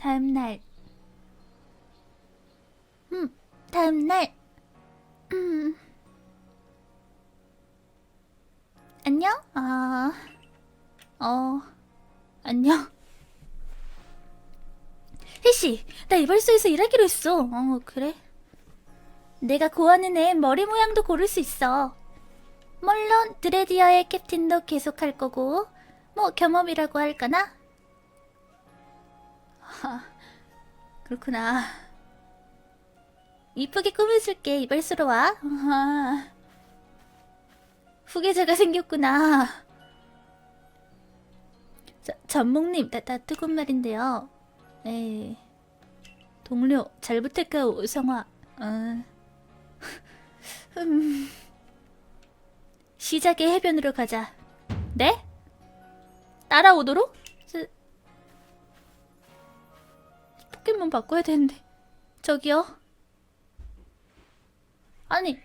다음 날. 음, 다음 날. 음. 안녕? 아, 어, 안녕. 혜씨, 나 이발소에서 일하기로 했어. 어, 그래? 내가 고하는 애 머리 모양도 고를 수 있어. 물론 드레디어의 캡틴도 계속 할 거고, 뭐 겸업이라고 할까나? 하, 그렇구나. 이쁘게 꾸며줄게. 이발소로 와. 아, 후계자가 생겼구나. 저, 전목님, 나, 나 뜨거운 말인데요. 네. 동료, 잘 부탁해, 오성화. 어. 음. 시작의 해변으로 가자. 네? 따라오도록? 포켓몬 바꿔야 되는데. 저기요. 아니.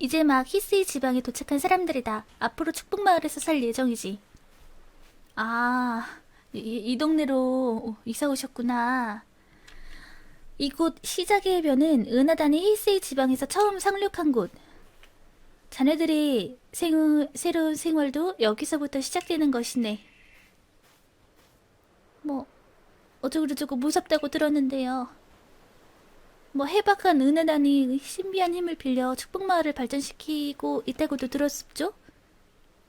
이제 막 히스이 지방에 도착한 사람들이다. 앞으로 축복마을에서 살 예정이지. 아, 이, 이 동네로 이사 오셨구나. 이곳 시작의 해변은 은하단이 히스이 지방에서 처음 상륙한 곳. 자네들이 생, 새로운 생활도 여기서부터 시작되는 것이네. 뭐, 어쩌고저쩌고 무섭다고 들었는데요. 뭐 해박한 은하단이 신비한 힘을 빌려 축복마을을 발전시키고 있다고도 들었었죠?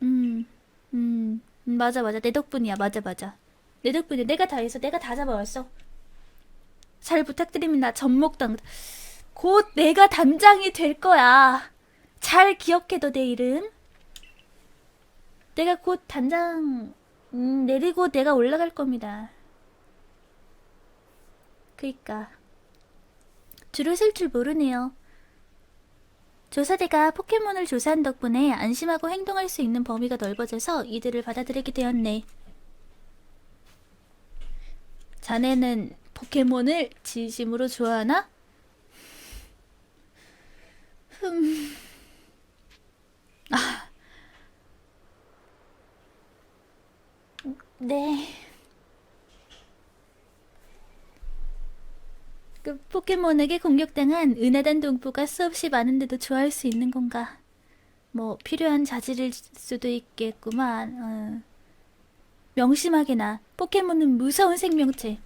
음, 음, 음, 맞아, 맞아. 내 덕분이야. 맞아, 맞아. 내 덕분에 내가 다 해서 내가 다 잡아왔어. 잘 부탁드립니다. 전목당. 곧 내가 단장이 될 거야. 잘 기억해둬, 내 이름. 내가 곧 단장, 음, 내리고 내가 올라갈 겁니다. 그니까. 줄을 쓸줄 모르네요. 조사대가 포켓몬을 조사한 덕분에 안심하고 행동할 수 있는 범위가 넓어져서 이들을 받아들이게 되었네. 자네는 포켓몬을 진심으로 좋아하나? 흠. 아. 네. 그 포켓몬에게 공격당한 은하단 동포가 수없이 많은데도 좋아할 수 있는 건가? 뭐 필요한 자질일 수도 있겠구만. 어. 명심하게나 포켓몬은 무서운 생명체.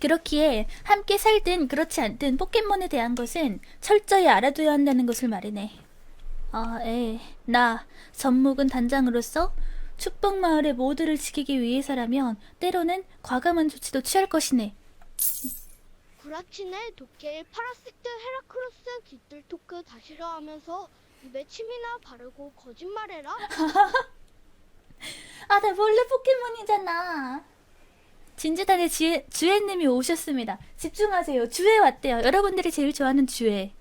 그렇기에 함께 살든 그렇지 않든 포켓몬에 대한 것은 철저히 알아둬야 한다는 것을 말이네. 아, 에, 나 전목은 단장으로서 축복 마을의 모두를 지키기 위해서라면 때로는 과감한 조치도 취할 것이네. 구라치네 도끼의 파라시트 헤라크로스 깃들 토크 다 싫어하면서 입에 침이나 바르고 거짓말해라 아, 나 원래 포켓몬이잖아. 진주단의 주에, 주애님이 오셨습니다. 집중하세요. 주애 왔대요. 여러분들이 제일 좋아하는 주애.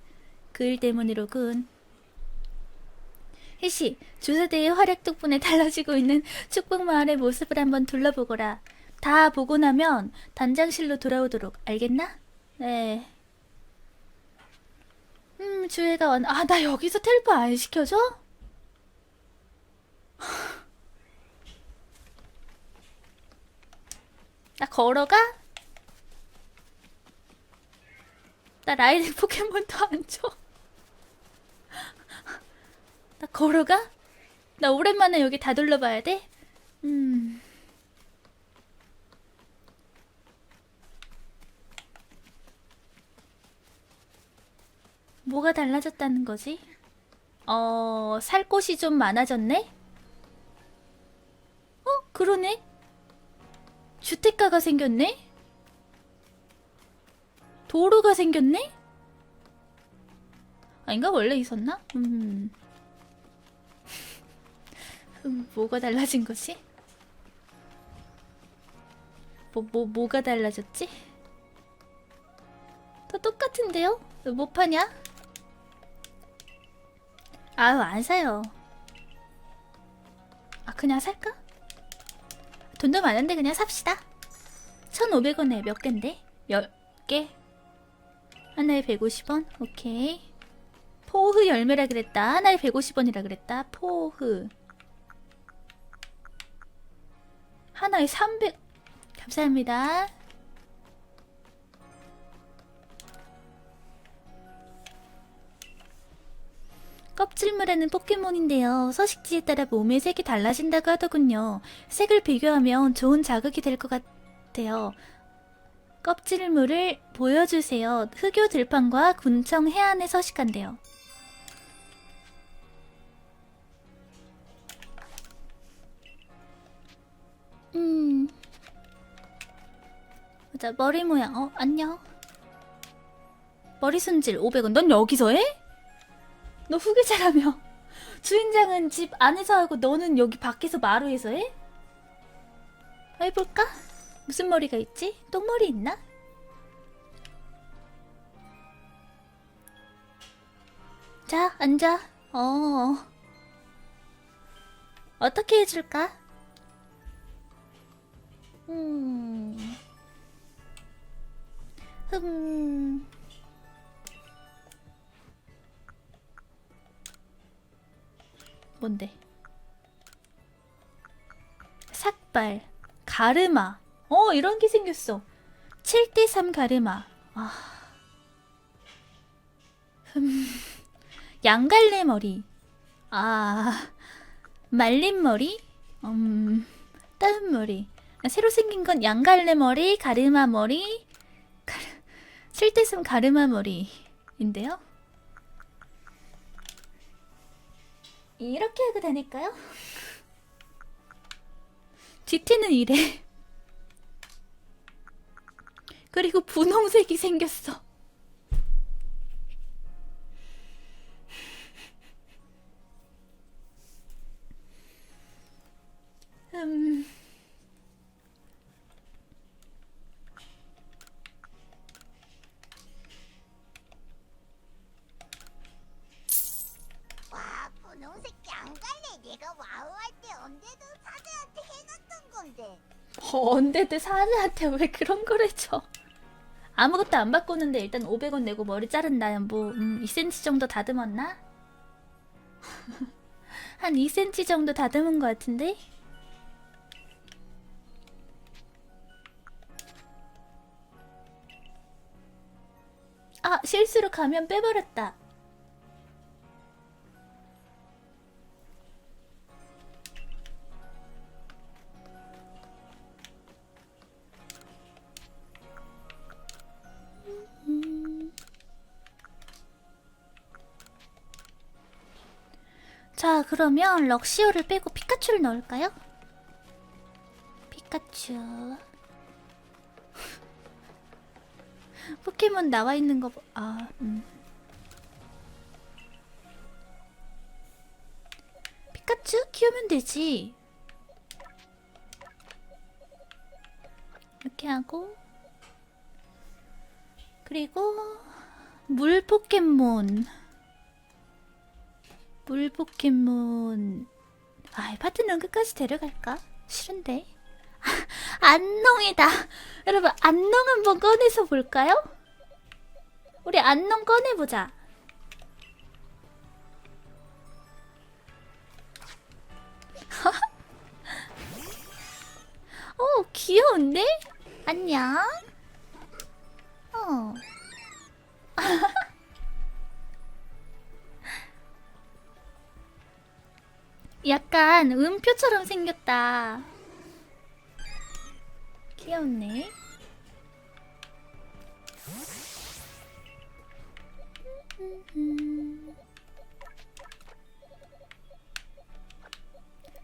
그일 때문이로군. 희씨, 조사대의 활약 덕분에 달라지고 있는 축복마을의 모습을 한번 둘러보거라. 다 보고 나면 단장실로 돌아오도록 알겠나? 네. 음, 주애가 왔... 아, 나 여기서 텔포 안 시켜줘? 나 걸어가? 나 라이딩 포켓몬도 안 줘. 나 걸어가? 나 오랜만에 여기 다 둘러봐야 돼? 음. 뭐가 달라졌다는 거지? 어, 살 곳이 좀 많아졌네? 어, 그러네? 주택가가 생겼네? 도로가 생겼네? 아닌가? 원래 있었나? 음. 음, 뭐가 달라진 거지? 뭐, 뭐, 뭐가 달라졌지? 다 똑같은데요? 뭐 파냐? 아유, 안 사요. 아, 그냥 살까? 돈도 많은데 그냥 삽시다. 1,500원에 몇 갠데? 10개? 하나에 150원? 오케이. 포흐 열매라 그랬다. 하나에 150원이라 그랬다. 포흐. 하나에 300. 감사합니다. 껍질물에는 포켓몬인데요. 서식지에 따라 몸의 색이 달라진다고 하더군요. 색을 비교하면 좋은 자극이 될 것 같아요. 껍질물을 보여주세요. 흑요 들판과 군청 해안에 서식한대요. 음. 자, 머리 모양. 어, 안녕. 머리 손질 500원. 넌 여기서 해? 너 후계자라며. 주인장은 집 안에서 하고 너는 여기 밖에서 마루에서 해? 해볼까? 무슨 머리가 있지? 똥머리 있나? 자, 앉아. 어. 어떻게 해줄까? 음. 흠. 뭔데? 삭발, 가르마. 어, 이런 게 생겼어. 7대3 가르마. 아. 흠. 양갈래 머리. 아. 말린 머리? 음. 따은 머리. 새로 생긴 건 양갈래 머리, 가르마 머리, 가르... 7대3 가르마 머리인데요. 이렇게 하고 다닐까요? GT는 이래. 그리고 분홍색이 생겼어. 음. 건데 언데드 사자한테 왜 그런 걸 해줘? 아무것도 안 바꾸는데 일단 500원 내고 머리 자른다. 뭐 음, 2cm 정도 다듬었나? 한 2cm 정도 다듬은 것 같은데? 아 실수로 가면 빼버렸다. 자, 그러면 럭시오를 빼고 피카츄를 넣을까요? 피카츄. 포켓몬 나와 있는 거, 보- 아, 음. 피카츄 키우면 되지. 이렇게 하고. 그리고, 물 포켓몬. 물 포켓몬 아, 이 파트는 끝까지 데려갈까? 싫은데. 안농이다. 여러분, 안농 한번 꺼내서 볼까요? 우리 안농 꺼내보자. 어, 귀여운데? 안녕. 어. 약간 음표처럼 생겼다. 귀엽네.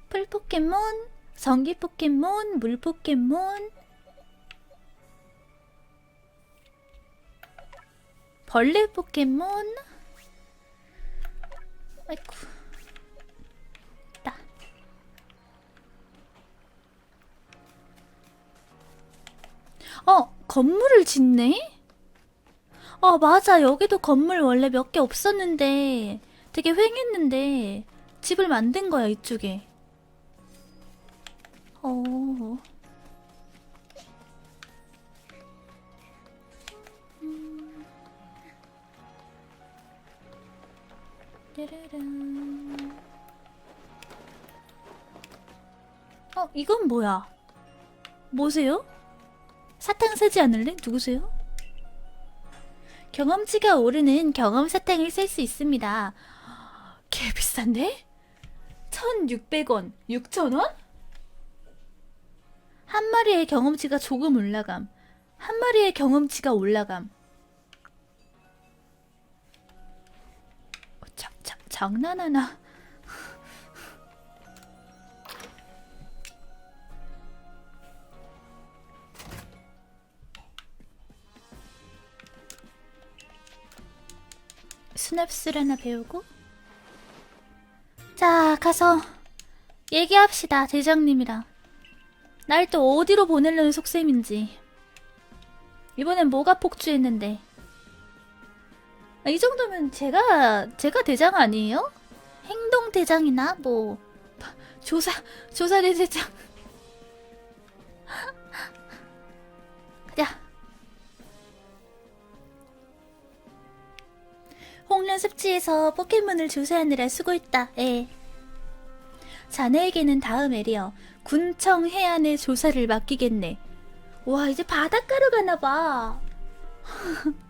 풀 포켓몬, 전기 포켓몬, 물 포켓몬, 벌레 포켓몬. 아이쿠. 어, 건물을 짓네? 어, 맞아. 여기도 건물 원래 몇 개 없었는데 되게 휑했는데 집을 만든 거야, 이쪽에. 어. 띠르르. 어, 이건 뭐야? 뭐세요? 사탕 사지 않을래? 누구세요? 경험치가 오르는 경험 사탕을 살 수 있습니다. 개 비싼데? 1,600원, 6,000원? 한 마리의 경험치가 조금 올라감. 한 마리의 경험치가 올라감. 어, 자, 자, 장난하나? 스냅스를 하나 배우고? 자 가서 얘기합시다 대장님이랑. 날 또 어디로 보내려는 속셈인지. 이번엔 뭐가 폭주했는데? 아, 이 정도면 제가 제가 대장 아니에요? 행동 대장이나? 뭐 조사 조사대 대장. 야 홍련 습지에서 포켓몬을 조사하느라 수고했다. 예. 자네에게는 다음 에리어 군청 해안의 조사를 맡기겠네. 와 이제 바닷가로 가나봐.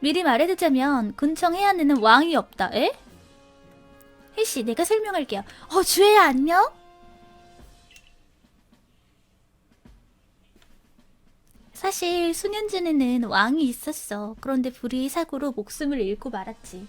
미리 말해두자면 군청 해안에는 왕이 없다. 에? 혜씨 내가 설명할게요. 어 주혜야 안녕? 사실 수년 전에는 왕이 있었어. 그런데 불의 사고로 목숨을 잃고 말았지.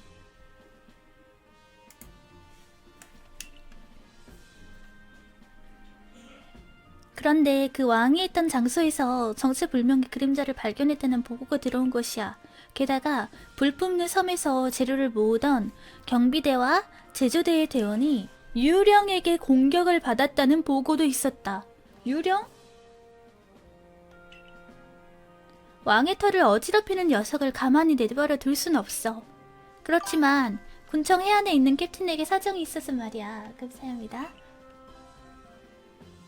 그런데 그 왕이 있던 장소에서 정체불명의 그림자를 발견했다는 보고가 들어온 것이야. 게다가 불 뿜는 섬에서 재료를 모으던 경비대와 제조대의 대원이 유령에게 공격을 받았다는 보고도 있었다. 유령? 왕의 털을 어지럽히는 녀석을 가만히 내버려 둘 순 없어. 그렇지만 군청 해안에 있는 캡틴에게 사정이 있어서 말이야. 감사합니다.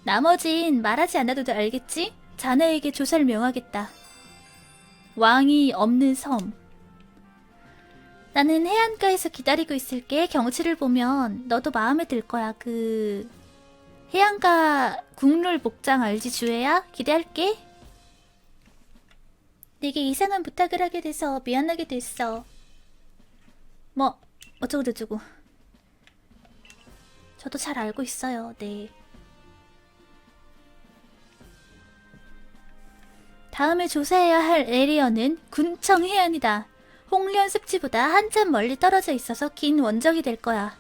나머진 말하지 않아도 알겠지? 자네에게 조사를 명하겠다. 왕이 없는 섬. 나는 해안가에서 기다리고 있을게. 경치를 보면 너도 마음에 들 거야. 그 해안가 국룰 복장 알지 주혜야? 기대할게. 내게 이상한 부탁을 하게 돼서 미안하게 됐어. 뭐 어쩌고 저쩌고. 저도 잘 알고 있어요. 네. 다음에 조사해야 할 에리어는 군청 해안이다. 홍련 습지보다 한참 멀리 떨어져 있어서 긴 원정이 될 거야.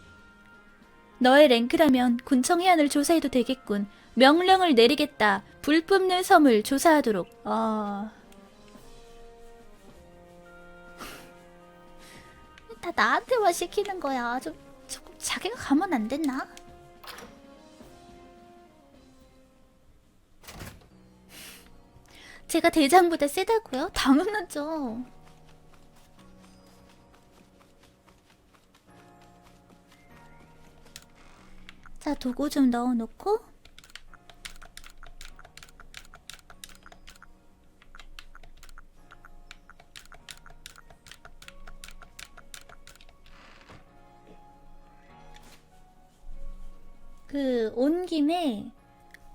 너의 랭크라면 군청 해안을 조사해도 되겠군. 명령을 내리겠다. 불 뿜는 섬을 조사하도록. 아... 다 나한테만 시키는 거야. 좀, 조금 자기가 가면 안 됐나? 제가 대장보다 세다고요? 당연하죠. 자, 도구 좀 넣어놓고. 그, 온 김에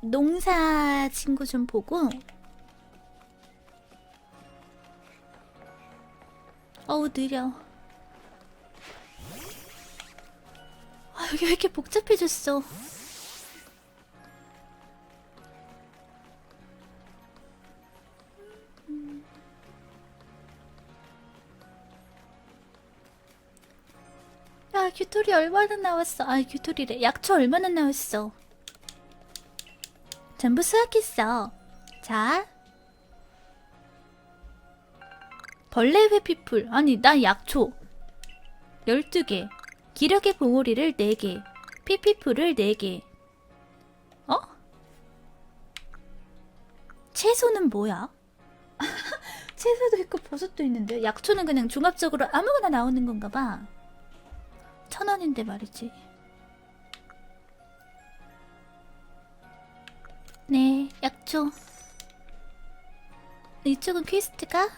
농사 친구 좀 보고. 어우 느려. 아 여기 왜 이렇게 복잡해졌어 야 규토리 얼마나 나왔어? 아 규토리래. 약초 얼마나 나왔어? 전부 수확했어. 자. 벌레 회피풀 아니 나 약초. 12개. 기력의 봉오리를 4개. 피피풀을 4개. 어? 채소는 뭐야? 채소도 있고 버섯도 있는데 약초는 그냥 종합적으로 아무거나 나오는 건가 봐 천 원인데 말이지 네 약초 이쪽은 퀘스트가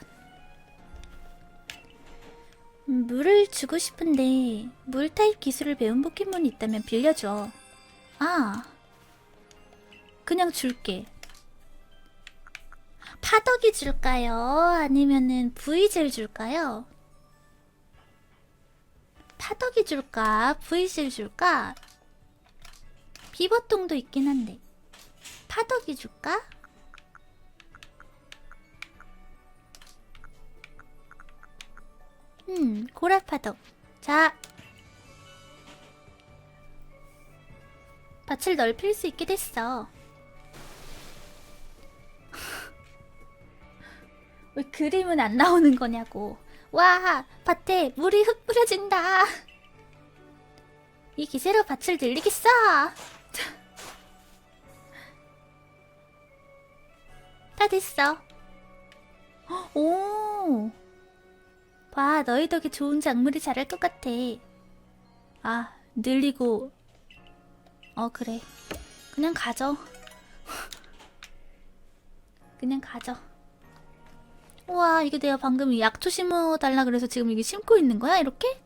음, 물을 주고 싶은데 물 타입 기술을 배운 포켓몬이 있다면 빌려줘. 아, 그냥 줄게. 파덕이 줄까요? 아니면은 V젤 줄까요? 파덕이 줄까? V젤 줄까? 비버통도 있긴 한데 파덕이 줄까? 음, 고라파덕. 자. 밭을 넓힐 수 있게 됐어. 왜 그림은 안 나오는 거냐고. 와, 밭에 물이 흙 뿌려진다. 이 기세로 밭을 늘리겠어. 다 됐어. 오. 봐, 너희 덕에 좋은 작물이 자랄 것 같아. 아, 늘리고. 어, 그래. 그냥 가져. 그냥 가져. 우와, 이게 내가 방금 약초 심어달라 그래서 지금 이게 심고 있는 거야? 이렇게?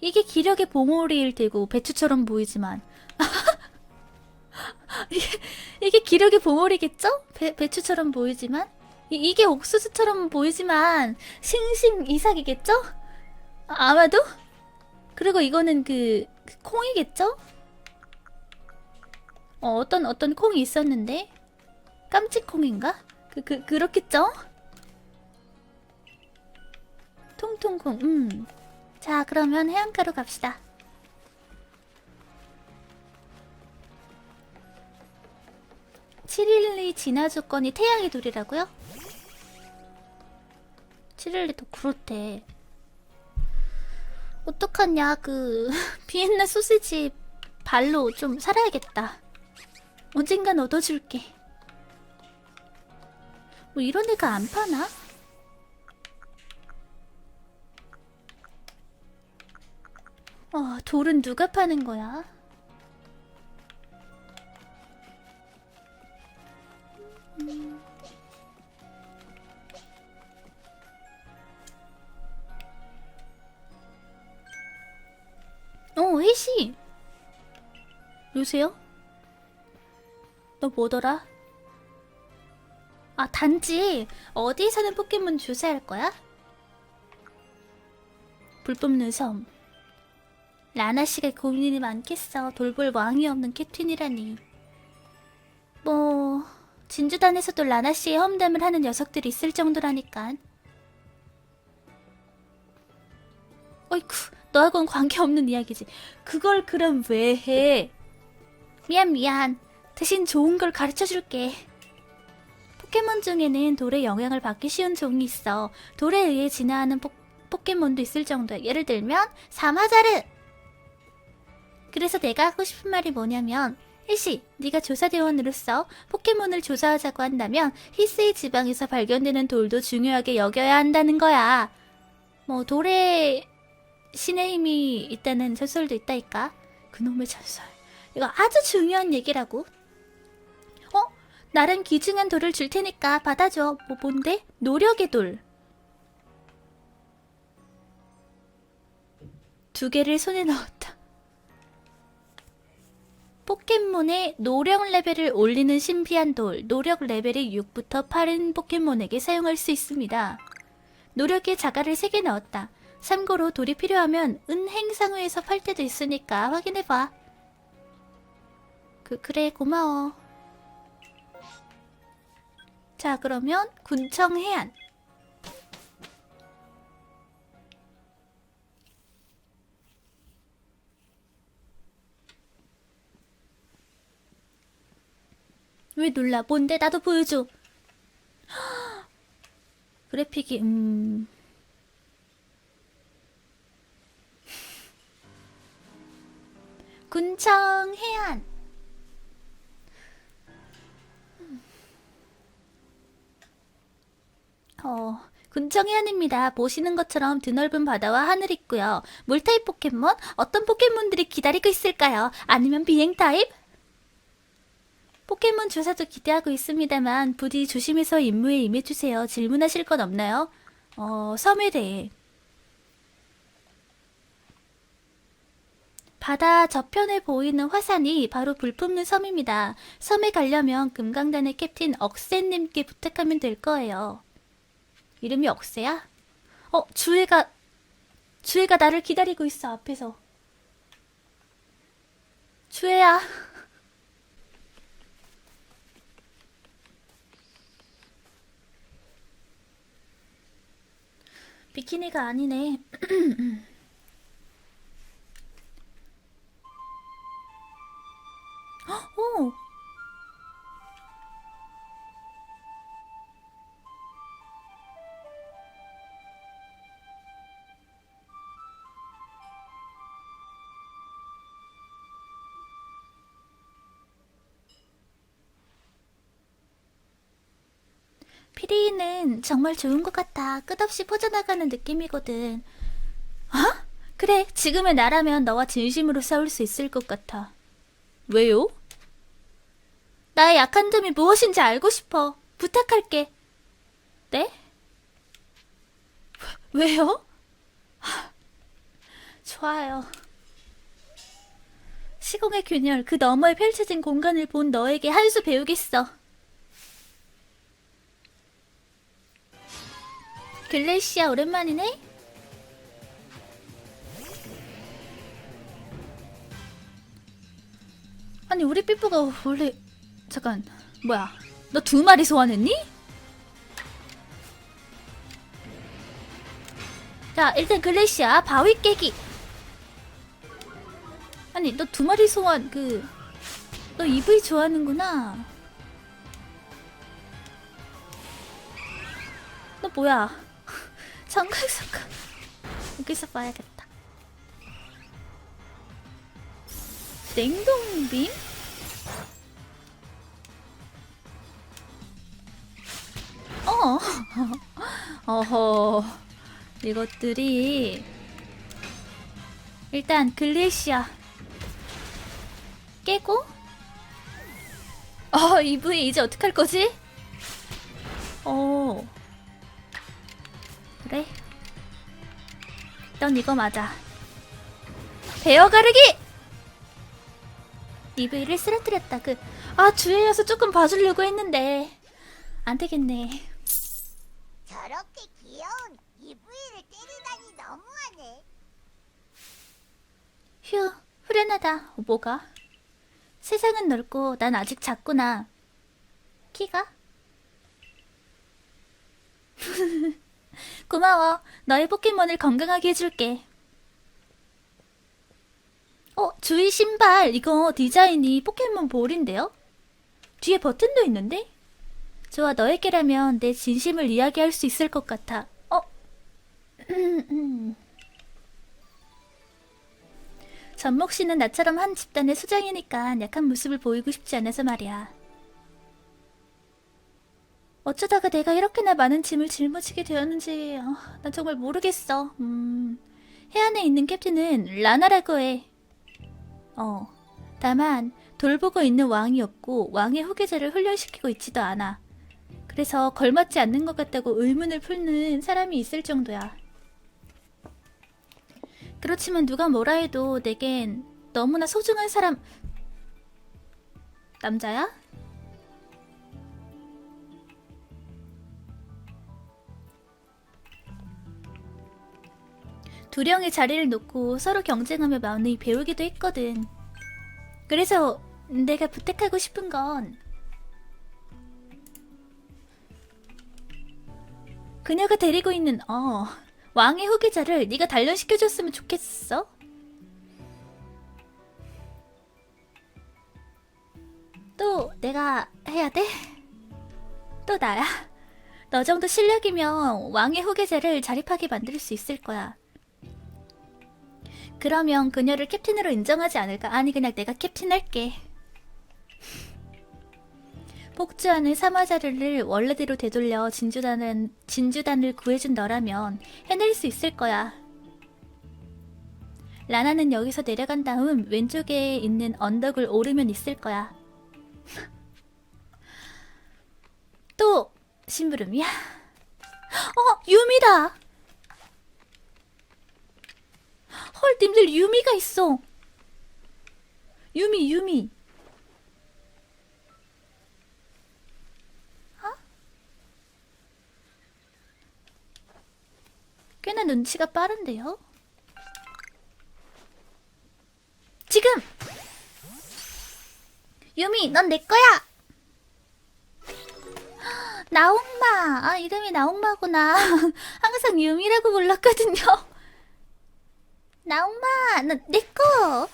이게 기력의 봉오리일 테고, 배추처럼 보이지만. 이게, 이게 기력의 봉오리겠죠? 배, 배추처럼 보이지만? 이, 이게 옥수수처럼 보이지만 싱싱 이삭이겠죠? 아, 아마도? 그리고 이거는 그, 그 콩이겠죠? 어, 어떤 어떤 콩이 있었는데 깜찍콩인가? 그, 그 그렇겠죠? 통통콩. 음. 자, 그러면 해안가로 갑시다. 칠일리 진화 조건이 태양의 돌이라고요? 칠일리도 그렇대. 어떡하냐, 그, 비엔나 소시지 발로 좀 살아야겠다. 언젠간 얻어줄게. 뭐 이런 애가 안 파나? 어, 돌은 누가 파는 거야? 음. 어, 혜씨! 여보세요? 너 뭐더라? 아, 단지 어디에 사는 포켓몬 조사할 거야? 불법 누섬. 라나 씨가 고민이 많겠어. 돌볼 왕이 없는 캡틴이라니. 뭐 진주단에서도 라나 씨의 험담을 하는 녀석들이 있을 정도라니까. 어이쿠, 너하고는 관계없는 이야기지. 그걸 그럼 왜 해? 미안 미안. 대신 좋은 걸 가르쳐 줄게. 포켓몬 중에는 돌의 영향을 받기 쉬운 종이 있어. 돌에 의해 진화하는 포, 포켓몬도 있을 정도야. 예를 들면 사마자르. 그래서 내가 하고 싶은 말이 뭐냐면 혜시, 네가 조사대원으로서 포켓몬을 조사하자고 한다면 히스의 지방에서 발견되는 돌도 중요하게 여겨야 한다는 거야. 뭐 돌에 신의 힘이 있다는 전설도 있다니까. 그놈의 전설. 이거 아주 중요한 얘기라고. 어? 나름 귀중한 돌을 줄 테니까 받아줘. 뭐 뭔데? 노력의 돌. 두 개를 손에 넣었다. 포켓몬의 노력 레벨을 올리는 신비한 돌, 노력 레벨이 6부터 8인 포켓몬에게 사용할 수 있습니다. 노력의 자가를 3개 넣었다. 참고로 돌이 필요하면 은행상회에서 팔 때도 있으니까 확인해봐. 그, 그래, 고마워. 자, 그러면 군청 해안. 왜 놀라? 뭔데? 나도 보여줘. 그래픽이 음. 군청 해안. 어, 군청 해안입니다. 보시는 것처럼 드넓은 바다와 하늘 있고요. 물타입 포켓몬? 어떤 포켓몬들이 기다리고 있을까요? 아니면 비행 타입? 포켓몬 주사도 기대하고 있습니다만 부디 조심해서 임무에 임해주세요. 질문하실 건 없나요? 어, 섬에 대해. 바다 저편에 보이는 화산이 바로 불품는 섬입니다. 섬에 가려면 금강단의 캡틴 억세님께 부탁하면 될 거예요. 이름이 억세야? 어, 주애가, 주애가 나를 기다리고 있어, 앞에서. 주애야. 비키니가 아니네. 오! 피리는 정말 좋은 것 같아. 끝없이 퍼져나가는 느낌이거든. 아? 그래, 지금의 나라면 너와 진심으로 싸울 수 있을 것 같아. 왜요? 나의 약한 점이 무엇인지 알고 싶어. 부탁할게. 네? 왜요? 하, 좋아요. 시공의 균열, 그 너머에 펼쳐진 공간을 본 너에게 한 수 배우겠어. 글래시아 오랜만이네? 아니 우리 삐뿌가 원래 잠깐 뭐야 너 두 마리 소환했니? 자 일단 글래시아 바위 깨기 아니 너 두 마리 소환 그 너 EV 좋아하는구나 너 뭐야 잠깐 잠깐 여기서 봐야겠다 냉동빔? 어 어허 이것들이 일단 글래시아 깨고 어 EV 이제 어떡할 거지? 어 넌 이거 맞아. 베어 가르기! EV를 쓰러뜨렸다. 그, 아, 주위에서 조금 봐주려고 했는데. 안 되겠네. 저렇게 귀여운 이브이를 때리다니 너무하네. 휴, 후련하다. 뭐가? 세상은 넓고 난 아직 작구나. 키가? 고마워. 너의 포켓몬을 건강하게 해줄게. 어, 주위 신발. 이거 디자인이 포켓몬 볼인데요? 뒤에 버튼도 있는데? 좋아, 너에게라면 내 진심을 이야기할 수 있을 것 같아. 어? 전목 씨는 나처럼 한 집단의 수장이니까 약한 모습을 보이고 싶지 않아서 말이야. 어쩌다가 내가 이렇게나 많은 짐을 짊어지게 되었는지 어, 난 정말 모르겠어. 음, 해안에 있는 캡틴은 라나라고 해. 어, 다만 돌보고 있는 왕이 없고 왕의 후계자를 훈련시키고 있지도 않아. 그래서 걸맞지 않는 것 같다고 의문을 품는 사람이 있을 정도야. 그렇지만 누가 뭐라 해도 내겐 너무나 소중한 사람 남자야? 두령의 자리를 놓고 서로 경쟁하며 많이 배우기도 했거든. 그래서 내가 부탁하고 싶은 건 그녀가 데리고 있는 어 왕의 후계자를 네가 단련시켜줬으면 좋겠어. 또 내가 해야 돼? 또 나야. 너 정도 실력이면 왕의 후계자를 자립하게 만들 수 있을 거야. 그러면 그녀를 캡틴으로 인정하지 않을까? 아니 그냥 내가 캡틴 할게. 폭주하는 사마자르를 원래대로 되돌려 진주단은 진주단을 구해준 너라면 해낼 수 있을 거야. 라나는 여기서 내려간 다음 왼쪽에 있는 언덕을 오르면 있을 거야. 또 심부름이야? 어 유미다. 헐, 님들 유미가 있어. 유미, 유미. 어? 꽤나 눈치가 빠른데요? 지금! 유미, 넌 내 거야! 나옹마! 아, 이름이 나옹마구나. 항상 유미라고 불렀거든요. 나옹마, 너내 거!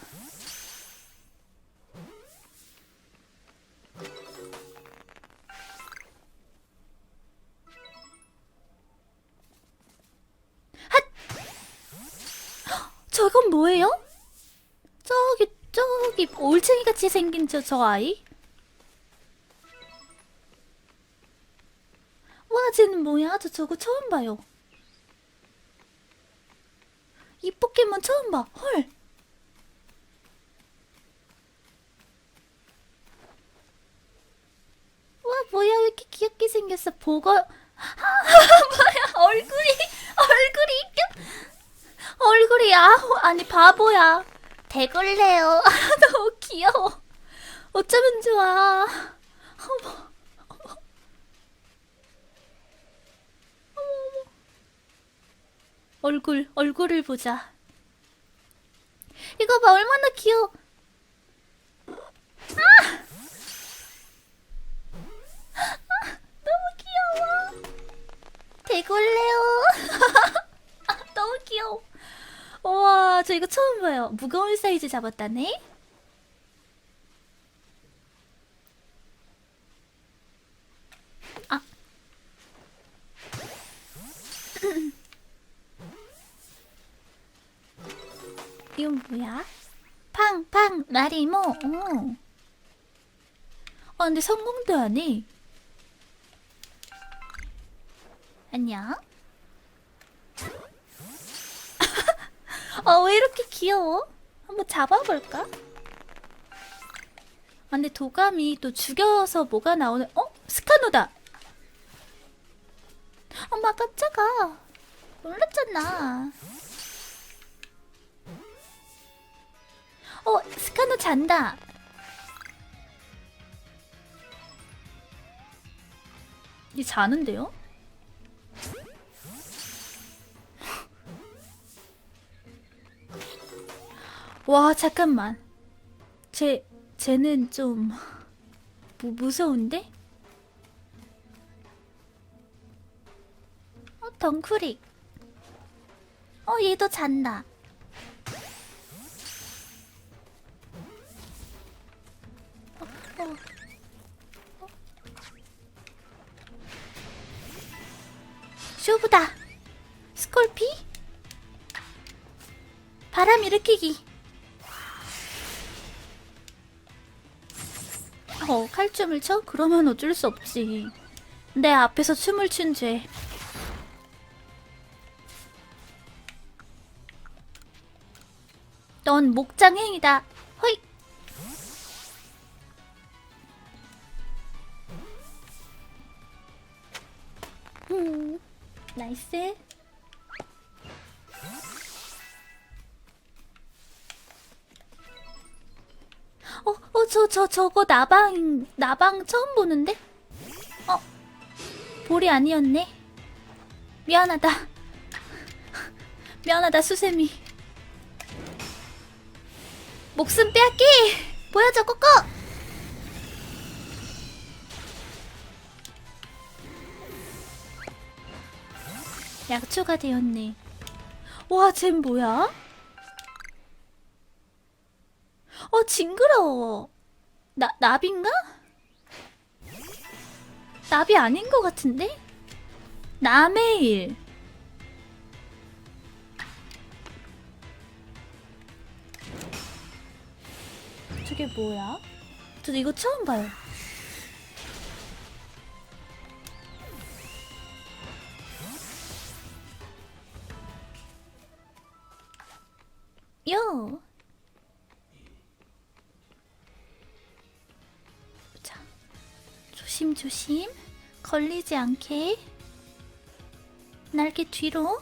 저건 뭐예요? 저기 저기 올챙이 같이 생긴 저 저 아이? 와 쟤는 뭐야? 저 저거 처음 봐요. 이 포켓몬 처음 봐. 헐. 와 뭐야? 왜 이렇게 귀엽게 생겼어? 보거 아 뭐야? 얼굴이 얼굴이 얼굴이 아 아니 바보야. 대걸레요. 아, 너무 귀여워. 어쩌면 좋아. 어머 어머 얼굴 얼굴을 보자 이거 봐 얼마나 귀여워 너무 귀여워. 대걸레요. 아, 너무 귀여워. 우와, 저 이거 처음 봐요. 무거운 사이즈 잡았다네. 아. 이건 뭐야? 팡팡 마리모. 오. 아 근데 성공도 안 해. 안녕. 어, 왜 이렇게 귀여워? 한번 잡아볼까? 아, 근데 도감이 또 죽여서 뭐가 나오는, 어? 스카노다! 엄마 깜짝아. 놀랐잖아. 잔다. 이 자는데요? 와, 잠깐만. 쟤, 쟤는 좀, 무, 무서운데? 어, 덩크리. 어, 얘도 잔다. 쇼부다. 스콜피? 바람 일으키기. 어, 칼춤을 춰? 그러면 어쩔 수 없지. 내 앞에서 춤을 춘 죄. 넌 목장행이다. 나이스. 어, 어, 저, 저, 저거 나방, 나방 처음 보는데? 어, 볼이 아니었네. 미안하다. 미안하다, 수세미. 목숨 빼앗기! 보여줘, 꼬꼬! 약초가 되었네. 와, 쟨 뭐야? 어, 징그러워. 나, 나비인가? 나비 아닌 것 같은데? 남의 일. 저게 뭐야? 저 이거 처음 봐요. 요. 자, 조심조심. 걸리지 않게. 날개 뒤로.